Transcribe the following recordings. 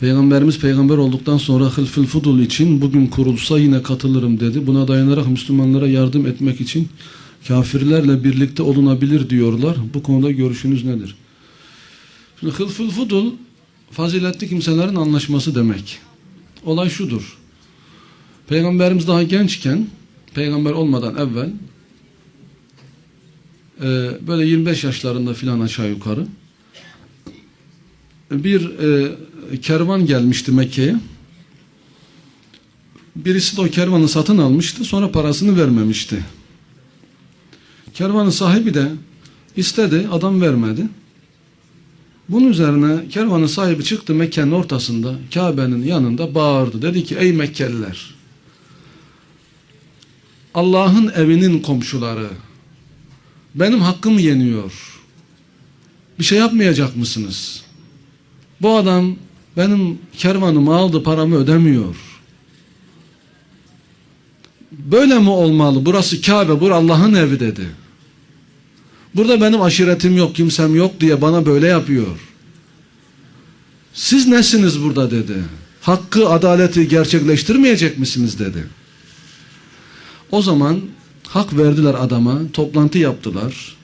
Peygamberimiz peygamber olduktan sonra Hılfıl Fudul için bugün kurulsa yine katılırım dedi. Buna dayanarak Müslümanlara yardım etmek için kafirlerle birlikte olunabilir diyorlar. Bu konuda görüşünüz nedir? Şimdi Hılfıl Fudul faziletli kimselerin anlaşması demek. Olay şudur. Peygamberimiz daha gençken, peygamber olmadan evvel e, böyle 25 yaşlarında filan aşağı yukarı bir e, kervan gelmişti Mekke'ye. Birisi de o kervanı satın almıştı. Sonra parasını vermemişti. Kervanın sahibi de istedi. Adam vermedi. Bunun üzerine kervanın sahibi çıktı Mekke'nin ortasında. Kabe'nin yanında bağırdı. Dedi ki ey Mekkeliler Allah'ın evinin komşuları benim hakkımı yeniyor. Bir şey yapmayacak mısınız? Bu adam benim kervanımı aldı paramı ödemiyor. Böyle mi olmalı? Burası Kabe, bur Allah'ın evi dedi. Burada benim aşiretim yok, kimsem yok diye bana böyle yapıyor. Siz nesiniz burada dedi. Hakkı, adaleti gerçekleştirmeyecek misiniz dedi. O zaman hak verdiler adama, toplantı yaptılar.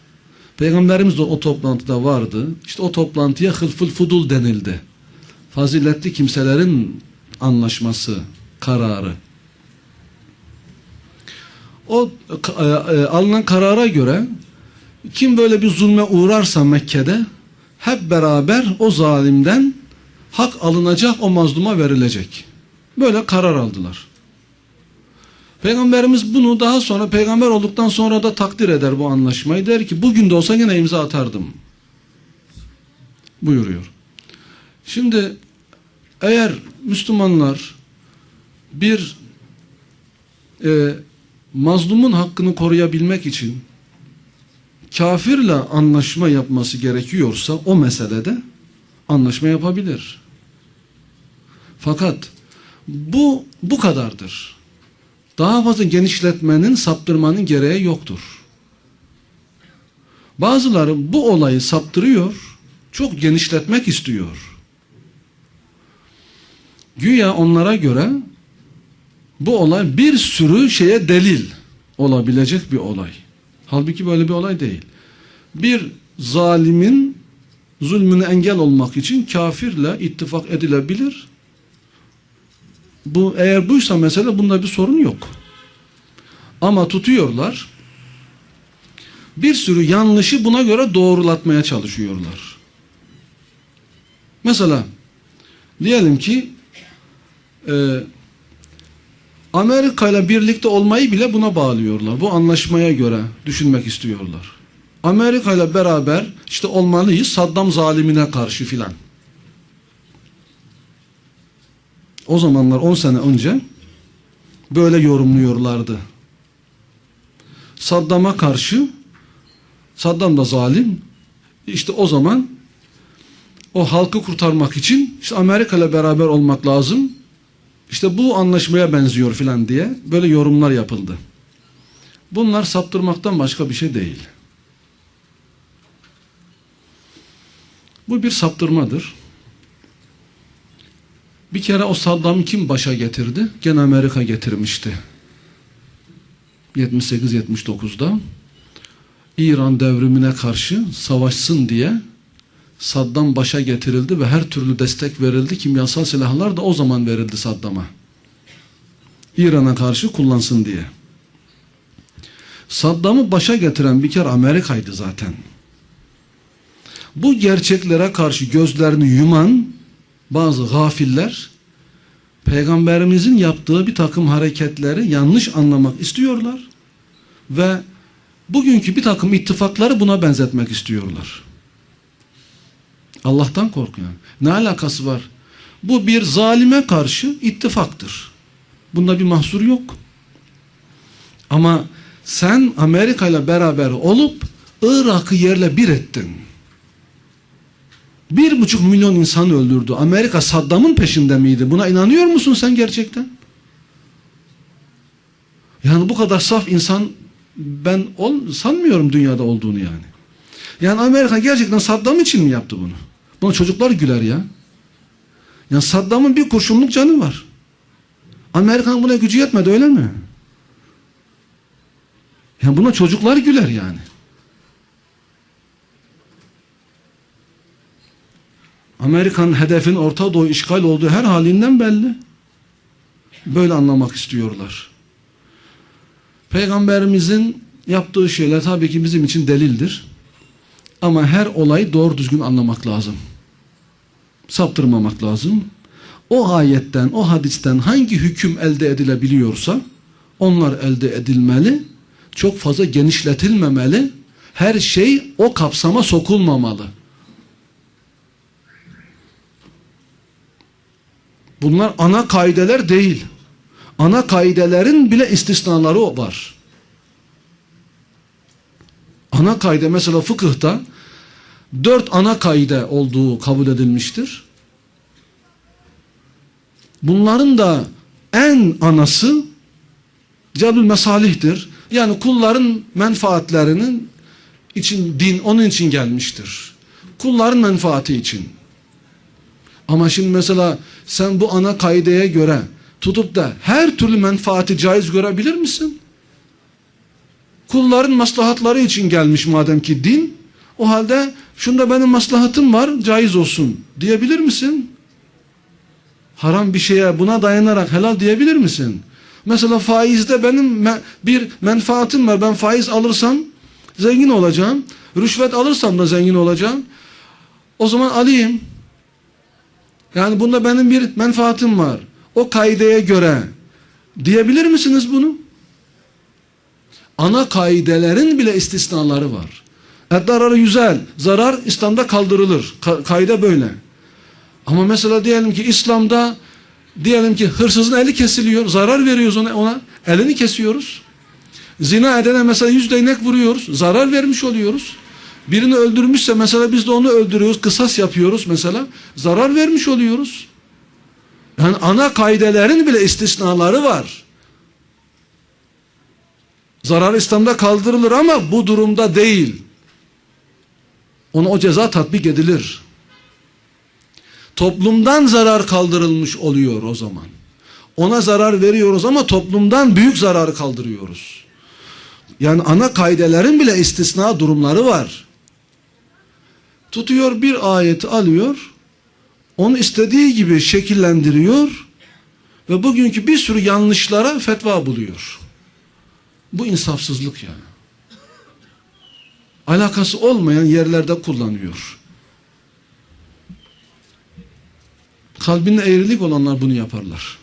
Peygamberimiz de o toplantıda vardı. İşte o toplantıya hılful fudul denildi. Faziletli kimselerin anlaşması, kararı. O e, e, alınan karara göre kim böyle bir zulme uğrarsa Mekke'de hep beraber o zalimden hak alınacak, o mazluma verilecek. Böyle karar aldılar. Peygamberimiz bunu daha sonra peygamber olduktan sonra da takdir eder bu anlaşmayı. Der ki bugün de olsa yine imza atardım. Buyuruyor. Şimdi eğer Müslümanlar bir e, mazlumun hakkını koruyabilmek için kafirle anlaşma yapması gerekiyorsa o meselede anlaşma yapabilir. Fakat bu bu kadardır. Daha fazla genişletmenin, saptırmanın gereği yoktur. Bazıları bu olayı saptırıyor, çok genişletmek istiyor. Güya onlara göre bu olay bir sürü şeye delil olabilecek bir olay. Halbuki böyle bir olay değil. Bir zalimin zulmüne engel olmak için kafirle ittifak edilebilir. Bu eğer buysa mesele bunda bir sorun yok. Ama tutuyorlar. Bir sürü yanlışı buna göre doğrulatmaya çalışıyorlar. Mesela diyelim ki e, Amerika ile birlikte olmayı bile buna bağlıyorlar. Bu anlaşmaya göre düşünmek istiyorlar. Amerika ile beraber işte olmalıyız Saddam zalimine karşı filan. O zamanlar 10 sene önce böyle yorumluyorlardı. Saddam'a karşı Saddam da zalim. İşte o zaman o halkı kurtarmak için işte Amerika ile beraber olmak lazım. İşte bu anlaşmaya benziyor filan diye böyle yorumlar yapıldı. Bunlar saptırmaktan başka bir şey değil. Bu bir saptırmadır. Bir kere o Saddam'ı kim başa getirdi? Gene Amerika getirmişti. 78-79'da İran devrimine karşı savaşsın diye Saddam başa getirildi ve her türlü destek verildi. Kimyasal silahlar da o zaman verildi Saddam'a. İran'a karşı kullansın diye. Saddam'ı başa getiren bir kere Amerika'ydı zaten. Bu gerçeklere karşı gözlerini yuman bazı gafiller peygamberimizin yaptığı bir takım hareketleri yanlış anlamak istiyorlar ve bugünkü bir takım ittifakları buna benzetmek istiyorlar. Allah'tan korkuyor. Ne alakası var? Bu bir zalime karşı ittifaktır. Bunda bir mahsur yok. Ama sen Amerika ile beraber olup Irak'ı yerle bir ettin. Bir buçuk milyon insan öldürdü. Amerika Saddam'ın peşinde miydi? Buna inanıyor musun sen gerçekten? Yani bu kadar saf insan ben ol, sanmıyorum dünyada olduğunu yani. Yani Amerika gerçekten Saddam için mi yaptı bunu? Buna çocuklar güler ya. Yani Saddam'ın bir kurşunluk canı var. Amerikan buna gücü yetmedi öyle mi? Yani buna çocuklar güler yani. Amerikan hedefin Orta Doğu işgal olduğu her halinden belli. Böyle anlamak istiyorlar. Peygamberimizin yaptığı şeyler tabii ki bizim için delildir. Ama her olayı doğru düzgün anlamak lazım. Saptırmamak lazım. O ayetten, o hadisten hangi hüküm elde edilebiliyorsa onlar elde edilmeli. Çok fazla genişletilmemeli. Her şey o kapsama sokulmamalı. Bunlar ana kaideler değil. Ana kaidelerin bile istisnaları var. Ana kaide mesela fıkıhta dört ana kaide olduğu kabul edilmiştir. Bunların da en anası cebül mesalihtir. Yani kulların menfaatlerinin için din onun için gelmiştir. Kulların menfaati için. Ama şimdi mesela sen bu ana kaideye göre tutup da her türlü menfaati caiz görebilir misin? Kulların maslahatları için gelmiş madem ki din, o halde şunda benim maslahatım var, caiz olsun diyebilir misin? Haram bir şeye buna dayanarak helal diyebilir misin? Mesela faizde benim bir menfaatim var. Ben faiz alırsam zengin olacağım. Rüşvet alırsam da zengin olacağım. O zaman alayım. Yani bunda benim bir menfaatim var. O kaideye göre diyebilir misiniz bunu? Ana kaidelerin bile istisnaları var. Eddararı yüzel, zarar İslam'da kaldırılır. Ka kaide böyle. Ama mesela diyelim ki İslam'da diyelim ki hırsızın eli kesiliyor, zarar veriyoruz ona, ona elini kesiyoruz. Zina edene mesela yüz değnek vuruyoruz, zarar vermiş oluyoruz. Birini öldürmüşse mesela biz de onu öldürüyoruz, kısas yapıyoruz mesela, zarar vermiş oluyoruz. Yani ana kaidelerin bile istisnaları var. Zarar İslam'da kaldırılır ama bu durumda değil. Ona o ceza tatbik edilir. Toplumdan zarar kaldırılmış oluyor o zaman. Ona zarar veriyoruz ama toplumdan büyük zararı kaldırıyoruz. Yani ana kaidelerin bile istisna durumları var. Tutuyor bir ayeti alıyor, onu istediği gibi şekillendiriyor ve bugünkü bir sürü yanlışlara fetva buluyor. Bu insafsızlık yani. Alakası olmayan yerlerde kullanıyor. Kalbinde eğrilik olanlar bunu yaparlar.